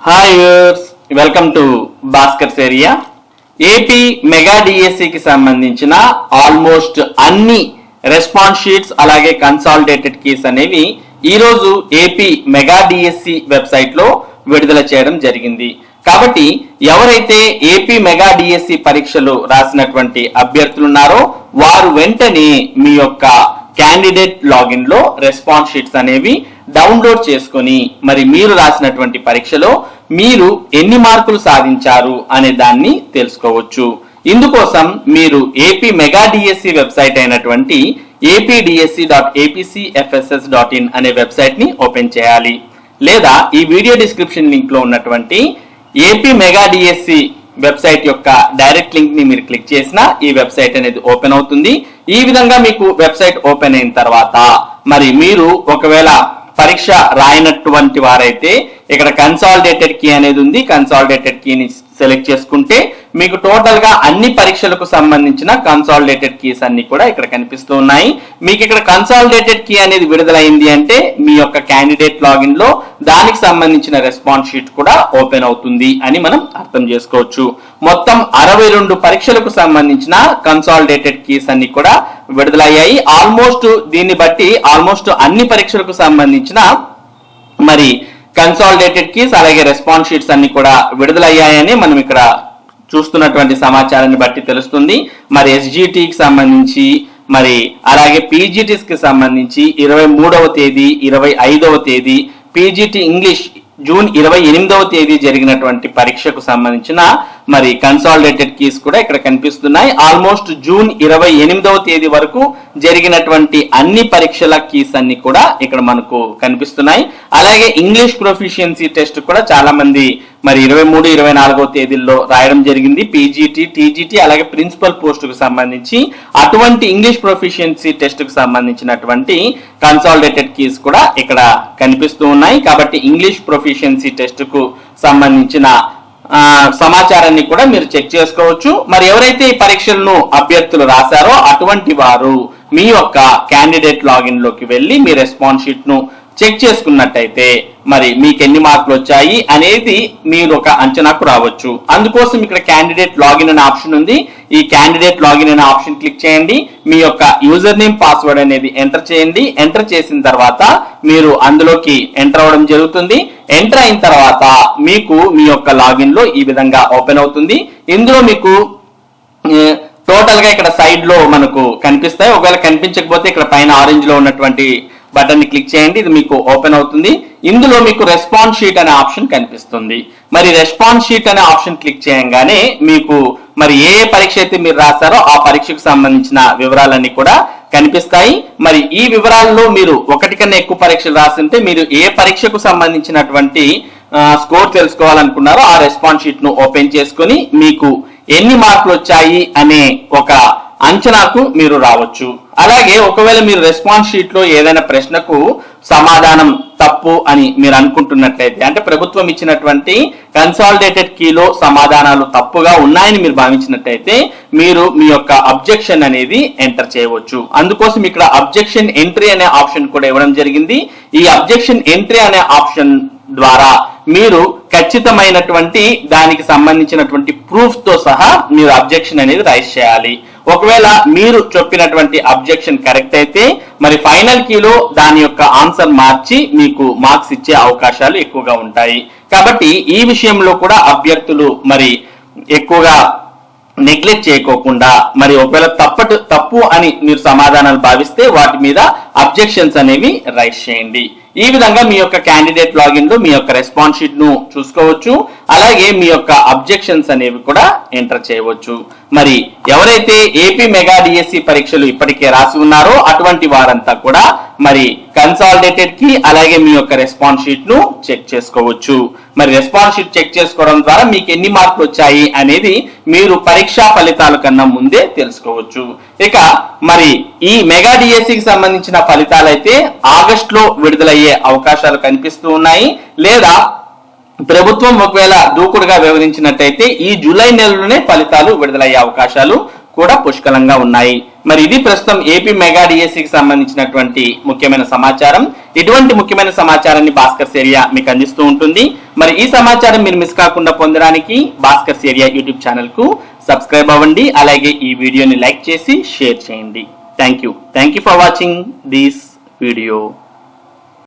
Hi welcome to Bhaskar సేరియా AP mega డిఎస్సికి సంబంధించిన almost అన్ని రెస్పాన్స్ షీట్స్ అలాగే కన్సాలిడేటెడ్ కీస్ అనేవి ఈ రోజు ఏపీ మెగా డిఎస్సి వెబ్సైట్లో విడుదల చేయడం జరిగింది. కాబట్టి ఎవరైతే ఏపీ మెగా డిఎస్సి పరీక్షలు రాసినటువంటి అభ్యర్థులు ఉన్నారో వారు వెంటనే మీ యొక్క క్యాండిడేట్ లాగిన్లో రెస్పాన్స్ షీట్స్ అనేవి డౌన్లోడ్ చేసుకొని మరి మీరు రాసినటువంటి పరీక్షలో మీరు ఎన్ని మార్కులు సాధించారు అనే దాన్ని తెలుసుకోవచ్చు. ఇందుకోసం మీరు ఏపీ మెగా డిఎస్సి వెబ్సైట్ అయినటువంటి APDSC dot APCFSS dot in అనే వెబ్సైట్ని ఓపెన్ చేయాలి. లేదా ఈ వీడియో డిస్క్రిప్షన్ లింక్లో ఉన్నటువంటి ఏపీ మెగా డిఎస్సి వెబ్సైట్ యొక్క డైరెక్ట్ లింక్ని మీరు క్లిక్ చేసినా ఈ వెబ్సైట్ అనేది ఓపెన్ అవుతుంది. ఈ విధంగా మీకు వెబ్సైట్ ఓపెన్ అయిన తర్వాత మరి మీరు ఒకవేళ పరీక్ష రాయనటువంటి వారైతే ఇక్కడ కన్సాలిడేటెడ్ కీ అనేది ఉంది. కన్సాలిడేటెడ్ కీని సెలెక్ట్ చేసుకుంటే మీకు టోటల్గా అన్ని పరీక్షలకు సంబంధించిన కన్సాలిడేటెడ్ కీస్ అన్ని కూడా ఇక్కడ కనిపిస్తూ ఉన్నాయి. మీకు ఇక్కడ కన్సాలిడేటెడ్ కీ అనేది విడుదలైంది అంటే మీ యొక్క క్యాండిడేట్ లాగిన్లో దానికి సంబంధించిన రెస్పాన్స్ షీట్ కూడా ఓపెన్ అవుతుంది అని మనం అర్థం చేసుకోవచ్చు. మొత్తం అరవై రెండు పరీక్షలకు సంబంధించిన కన్సాలిడేటెడ్ కీస్ అన్ని కూడా విడుదలయ్యాయి. ఆల్మోస్ట్ దీన్ని బట్టి ఆల్మోస్ట్ అన్ని పరీక్షలకు సంబంధించిన మరి కన్సాలిడేటెడ్ కీస్ అలాగే రెస్పాన్స్ షీట్స్ అన్ని కూడా విడుదలయ్యాయని మనం ఇక్కడ చూస్తున్నటువంటి సమాచారాన్ని బట్టి తెలుస్తుంది. మరి ఎస్జిటికి సంబంధించి మరి అలాగే పీజీటీస్కి సంబంధించి ఇరవై మూడవ తేదీ ఇరవై ఐదవ తేదీ పీజీటీ ఇంగ్లీష్ జూన్ ఇరవై ఎనిమిదవ తేదీ జరిగినటువంటి పరీక్షకు సంబంధించిన మరి కన్సాలిడేటెడ్ కీస్ కూడా ఇక్కడ కనిపిస్తున్నాయి. ఆల్మోస్ట్ జూన్ ఇరవై ఎనిమిదవ తేదీ వరకు జరిగినటువంటి అన్ని పరీక్షల కీస్ అన్ని కూడా ఇక్కడ మనకు కనిపిస్తున్నాయి. అలాగే ఇంగ్లీష్ ప్రొఫిషియన్సీ టెస్ట్ కూడా చాలా మంది మరి ఇరవై మూడు ఇరవై నాలుగో తేదీల్లో రాయడం జరిగింది. పీజీటీ టీజీటీ అలాగే ప్రిన్సిపల్ పోస్టుకు సంబంధించి అటువంటి ఇంగ్లీష్ ప్రొఫిషియన్సీ టెస్ట్కు సంబంధించినటువంటి కన్సాలిడేటెడ్ కీస్ కూడా ఇక్కడ కనిపిస్తూ ఉన్నాయి. కాబట్టి ఇంగ్లీష్ ప్రొఫిషియన్సీ టెస్ట్కు సంబంధించిన సమాచారాన్ని కూడా మీరు చెక్ చేసుకోవచ్చు. మరి ఎవరైతే ఈ పరీక్షలను అభ్యర్థులు రాశారో అటువంటి వారు మీ యొక్క క్యాండిడేట్ లాగిన్లోకి వెళ్ళి మీ రెస్పాన్స్ షీట్ను చెక్ చేసుకున్నట్టయితే మరి మీకు ఎన్ని మార్కులు వచ్చాయి అనేది మీరు ఒక అంచనాకు రావచ్చు. అందుకోసం ఇక్కడ క్యాండిడేట్ లాగిన్ అనే ఆప్షన్ ఉంది. ఈ క్యాండిడేట్ లాగిన్ అనే ఆప్షన్ క్లిక్ చేయండి. మీ యొక్క యూజర్ నేమ్ పాస్వర్డ్ అనేది ఎంటర్ చేయండి. ఎంటర్ చేసిన తర్వాత మీరు అందులోకి ఎంటర్ అవ్వడం జరుగుతుంది. ఎంటర్ అయిన తర్వాత మీకు మీ యొక్క లాగిన్లో ఈ విధంగా ఓపెన్ అవుతుంది. ఇందులో మీకు టోటల్గా ఇక్కడ సైడ్లో మనకు కనిపిస్తాయి. ఒకవేళ కనిపించకపోతే ఇక్కడ పైన ఆరెంజ్లో ఉన్నటువంటి బటన్ని క్లిక్ చేయండి. ఇది మీకు ఓపెన్ అవుతుంది. ఇందులో మీకు రెస్పాన్స్ షీట్ అనే ఆప్షన్ కనిపిస్తుంది. మరి రెస్పాన్స్ షీట్ అనే ఆప్షన్ క్లిక్ చేయంగానే మీకు మరి ఏ ఏ పరీక్ష అయితే మీరు రాస్తారో ఆ పరీక్షకు సంబంధించిన వివరాలన్నీ కూడా కనిపిస్తాయి. మరి ఈ వివరాల్లో మీరు ఒకటి కన్నా ఎక్కువ పరీక్షలు రాస్తుంటే మీరు ఏ పరీక్షకు సంబంధించినటువంటి స్కోర్ తెలుసుకోవాలనుకున్నారో ఆ రెస్పాన్స్ షీట్ను ఓపెన్ చేసుకుని మీకు ఎన్ని మార్కులు వచ్చాయి అనే ఒక అంచనాకు మీరు రావచ్చు. అలాగే ఒకవేళ మీరు రెస్పాన్స్ షీట్లో ఏదైనా ప్రశ్నకు సమాధానం తప్పు అని మీరు అనుకుంటున్నట్లయితే అంటే ప్రభుత్వం ఇచ్చినటువంటి కన్సాలిడేటెడ్ కీలో సమాధానాలు తప్పుగా ఉన్నాయని మీరు భావించినట్లయితే మీరు మీ యొక్క అబ్జెక్షన్ అనేది ఎంటర్ చేయవచ్చు. అందుకోసం ఇక్కడ అబ్జెక్షన్ ఎంట్రీ అనే ఆప్షన్ కూడా ఇవ్వడం జరిగింది. ఈ అబ్జెక్షన్ ఎంట్రీ అనే ఆప్షన్ ద్వారా మీరు ఖచ్చితమైనటువంటి దానికి సంబంధించినటువంటి ప్రూఫ్తో సహా మీరు అబ్జెక్షన్ అనేది రైజ్ చేయాలి. ఒకవేళ మీరు చెప్పినటువంటి అబ్జెక్షన్ కరెక్ట్ అయితే మరి ఫైనల్ కీలో దాని యొక్క ఆన్సర్ మార్చి మీకు మార్క్స్ ఇచ్చే అవకాశాలు ఎక్కువగా ఉంటాయి. కాబట్టి ఈ విషయంలో కూడా అభ్యర్థులు మరి ఎక్కువగా నెగ్లెక్ట్ చేయకోకుండా మరి ఒకవేళ తప్పటు తప్పు అని మీరు సమాధానాలు భావిస్తే వాటి మీద అబ్జెక్షన్స్ అనేవి రైస్ చేయండి. ఈ విధంగా మీ యొక్క క్యాండిడేట్ లాగిన్లో మీ యొక్క రెస్పాన్స్ షీట్ను చూసుకోవచ్చు. అలాగే మీ యొక్క అబ్జెక్షన్స్ అనేవి కూడా ఎంటర్ చేయవచ్చు. మరి ఎవరైతే ఏపీ మెగా డిఎస్సి పరీక్షలు ఇప్పటికే రాసి ఉన్నారో అటువంటి వారంతా కూడా మరి కన్సాలిడేటెడ్కి అలాగే మీ యొక్క రెస్పాన్స్ షీట్ను చెక్ చేసుకోవచ్చు. మరి రెస్పాన్స్ షీట్ చెక్ చేసుకోవడం ద్వారా మీకు ఎన్ని మార్కులు వచ్చాయి అనేది మీరు పరీక్షా ఫలితాల కన్నా ముందే తెలుసుకోవచ్చు. ఇక మరి ఈ మెగా డిఎస్సికి సంబంధించిన ఫలితాలు అయితే ఆగస్ట్లో విడుదలయ్యే అవకాశాలు కనిపిస్తూ ఉన్నాయి. లేదా ప్రభుత్వం ఒకవేళ దూకుడుగా వివరించినట్టయితే ఈ జూలై నెలలోనే ఫలితాలు విడుదలయ్యే అవకాశాలు కూడా పుష్కలంగా ఉన్నాయి. మరి ఇది ప్రస్తుతం ఏపీ మెగా డిఎస్సికి సంబంధించినటువంటి ముఖ్యమైన సమాచారం. ఇటువంటి ముఖ్యమైన సమాచారాన్ని భాస్కర్ ఏరియా మీకు అందిస్తూ ఉంటుంది. మరి ఈ సమాచారం మీరు మిస్ కాకుండా పొందడానికి భాస్కర్ ఏరియా యూట్యూబ్ ఛానల్కు సబ్స్క్రైబ్ అవ్వండి. అలాగే ఈ వీడియోని లైక్ చేసి షేర్ చేయండి. Thank you thank you for watching this video